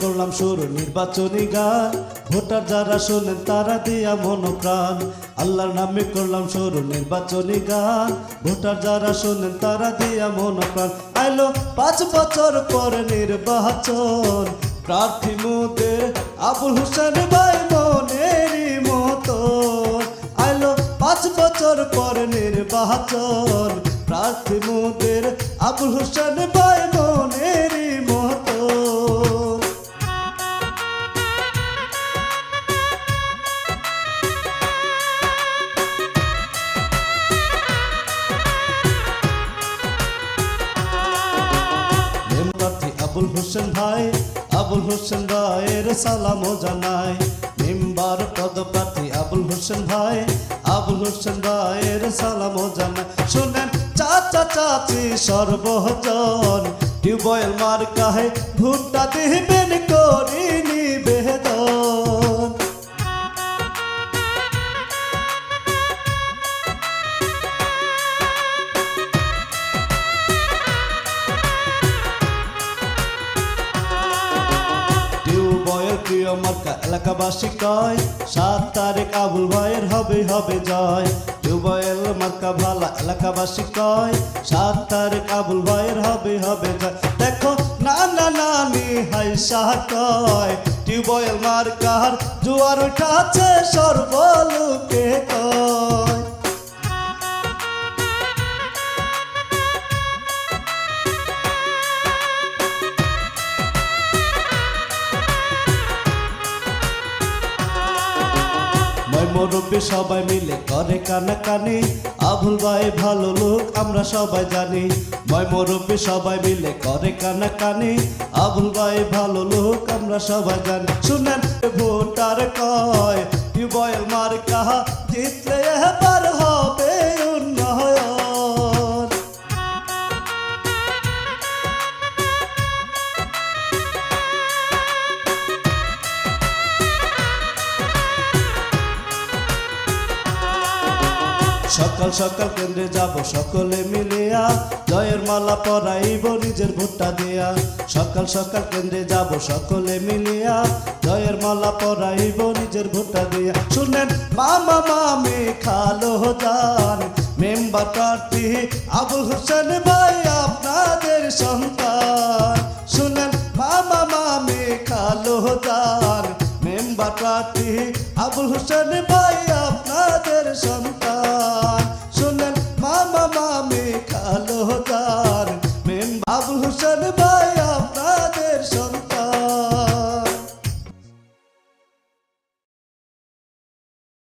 করলাম শুরু নির্বাচনী গান। ভোটার যারা শোনেন তারা দিয়া মন প্রাণ আল্লাহর নামে করলাম শুরু নির্বাচনী গান। ভোটার যারা শোনেন তারা দিয়া মন প্রাণ আইলো পাঁচ বছর পর নির্বাচন। প্রার্থী মোদের আবুল হোসেন ভাই মনেরই মতো আইলো পাঁচ বছর পর নির্বাচন। প্রার্থী মোদের আবুল হোসেন ভাই হোসেন ভাই, আবুল হোসেন ভাইয়ের সালামও জানাই। পদ পদপ্রার্থী আবুল হোসেন ভাই, আবুল হোসেন ভাইয়ের সালামও জানাই। শুনেন, চাচা চাচি সর্বজন টিউবয়েল মার কাহে ভুট্টা দিবেন করি। প্রিয় মার্কা এলাকাবাসী কয়, সাত তারিখ আবুল ভাইয়ের হবে হবে জয়। টিউবয়েল মার্কা ভালা এলাকাবাসী কয়, সাত তারিখ আবুল ভাইয়ের হবে হবে জয়। দেখো না না নানি হাই শাহ কয় টিউবয়েল মার্কার জুয়ার উঠাছে সর্বলোকে কয়। মুরব্বী সবাই মিলে করে কানাকানি। আবুল ভাই ভালো লোক, আমরা সবাই জানি। মই মুরব্বী সবাই মিলে করে কানাকানি। আবুল ভাই ভালো লোক, আমরা সবাই জানি। শুনেন ভোটার কয়, কি বয় মার কাহা জিতলে সকাল সকাল কেন্দ্রে যাব সকলে মিলিয়া। জয়ের মালা পরাইব, নিজের ভুট্টা দিয়া। সকাল সকাল কেন্দ্রে যাব সকলে মিলিয়া। জয়ের মালা পরাইব, নিজের ভুট্টা দিয়া। শুনেন, মামা মামি খালো যান মেম্বার প্রার্থী আবুল হোসেন ভাই, আপনাদের সন্তান। শুনেন, মামা মামি খালো যান